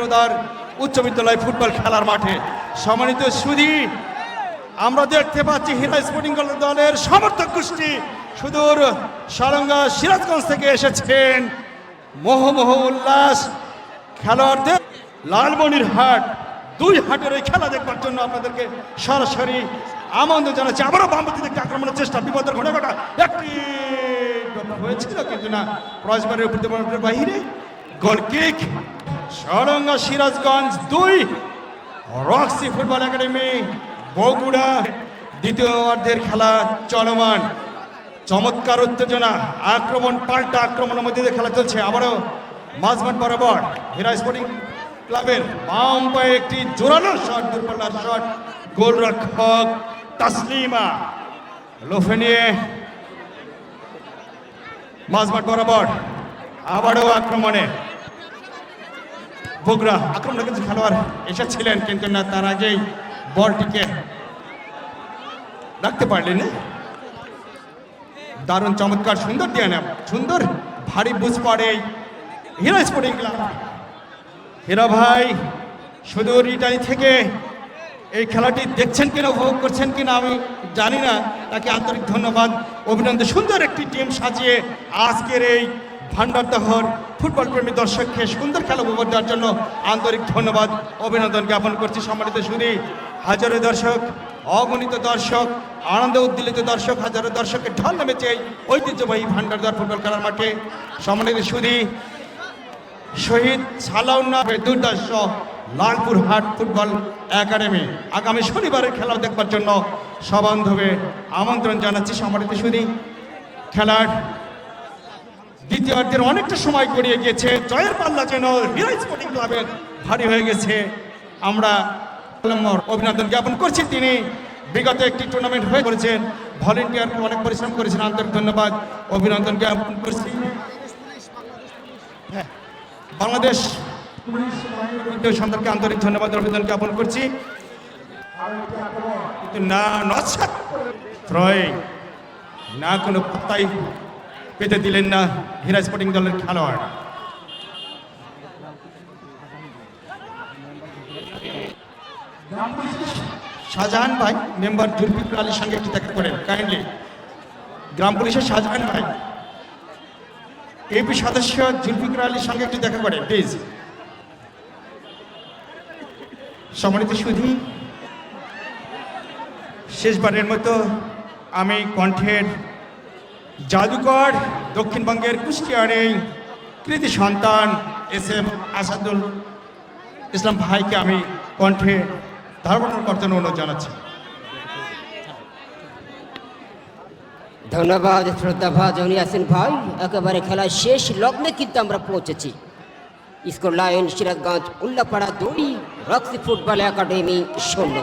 ভান্ডদার উচ্চ বিদ্যালয় ফুটবল খেলার মাঠে। সম্মানিত সুধী, আমরা দেখতে পাচ্ছি হীরা স্পোর্টিং দলের সমর্থক গোষ্ঠী। সুদূর সারঙ্গা সিরাজগঞ্জ থেকে এসেছেন মোহ মোহ উল্লাস খেলোয়াড়দের লালমনির হাট, দুই হাটের এই খেলা দেখবার জন্য আপনাদেরকে সরাসরি আমন্ত্রণ জানাচ্ছি। আবারও বামপতি থেকে আক্রমণের চেষ্টা, বিপদের ঘটে ঘটা। একটি হয়েছিল কিন্তু না উপর বাহিরে গোল কিক সরঙ্গা সিরাজগঞ্জ দুই, রক্সি ফুটবল একাডেমি বগুড়া, দ্বিতীয় অর্ধের খেলা চলমান। চমৎকার উত্তেজনা, আক্রমণ, পাল্টা আক্রমণের মধ্যে দিয়ে খেলা চলছে। আবারও মাঝমাঠ বরাবর হীরা স্পোর্টিং ক্লাবের বাম পায়ে একটি জোরালো শট দূরপাল্লার শট, গোলরক্ষক তাসলিমা। লোফে নিয়ে মাঝমাঠ বরাবর আবারও আক্রমণে বগুড়া আক্রমণে কিন্তু খেলোয়াড় এসেছিলেন, কিন্তু না, তার আগেই বলটিকে রাখতে পারলেন। দারুণ, চমৎকার, সুন্দর দিয়ে না সুন্দর, ভারী বুঝ পড়ে হিরো স্পোর্টিং ক্লাব। হীরা ভাই, শুধু ইটালি থেকে এই খেলাটি দেখছেন কিনা, উপভোগ করছেন কিনা, আমি জানি না। তাকে আন্তরিক ধন্যবাদ, অভিনন্দন। সুন্দর একটি টিম সাজিয়ে আজকের এই ভান্ডারদহর ফুটবল প্রেমী দর্শককে সুন্দর খেলা উপভোগ দেওয়ার জন্য আন্তরিক ধন্যবাদ, অভিনন্দন জ্ঞাপন করছি সম্মানিত শুধু হাজারো দর্শক, অগণিত দর্শক, আনন্দ উদ্দীলিত দর্শক, হাজারো দর্শকের ঢল নেমেছে ঐতিহ্যবাহী ভান্ডারদহ ফুটবল খেলার মাঠে। সম্মানিত শুধু শহীদ সালাউন্না দুর্দর্শ লালপুর হাট ফুটবল একাডেমি। আগামী শনিবারের খেলা দেখবার জন্য সবান্ধবে আমন্ত্রণ জানাচ্ছি সম্মানিত শুধু খেলার দ্বিতীয় অর্ধের অনেকটা সময় গড়িয়ে গিয়েছে। জয়ের পাল্লা যেন হিরো স্পোর্টিং ক্লাবের ভারী হয়ে গেছে। আমরা অভিনন্দন জ্ঞাপন করছি। তিনি বিগত একটি টুর্নামেন্ট হয়ে করেছেন ভলেন্টিয়ার অনেক পরিশ্রম করেছেন। আন্তরিক ধন্যবাদ। অভিনন্দন জ্ঞাপন করছি। হ্যাঁ, বাংলাদেশ সন্তানকে আন্তরিক ধন্যবাদ অভিনন্দন জ্ঞাপন করছি। না না কোনো পাত্তাই পেতে দিলেন না হীরা স্পোর্টিং দলের খেলোয়াড় শাহজাহান ভাই, মেম্বার জুলফিকুর আলীর সঙ্গে একটু দেখা করেন কাইন্ডলি গ্রাম পুলিশের শাহজাহান ভাই। এপি সদস্য জুলফিকুর আলীর সঙ্গে একটু দেখা করেন প্লিজ সম্মানিত সুধী, শেষবারের মতো আমি কণ্ঠের জাদুকর দক্ষিণবঙ্গের কুষ্টিয়ার কৃতি সন্তান এস এম আসাদুল ইসলাম ভাইকে আমি কণ্ঠে ধারণ করতে অনুরোধ জানাচ্ছি। ধন্যবাদ শ্রদ্ধা ভাজন ইয়াসিন ভাই। একেবারে খেলার শেষ লগ্নে কিন্তু আমরা পৌঁছেছি। স্কুল লাইন সিরাজগঞ্জ, উল্লাপাড়া দুই, রক্সি ফুটবল একাডেমি শূন্য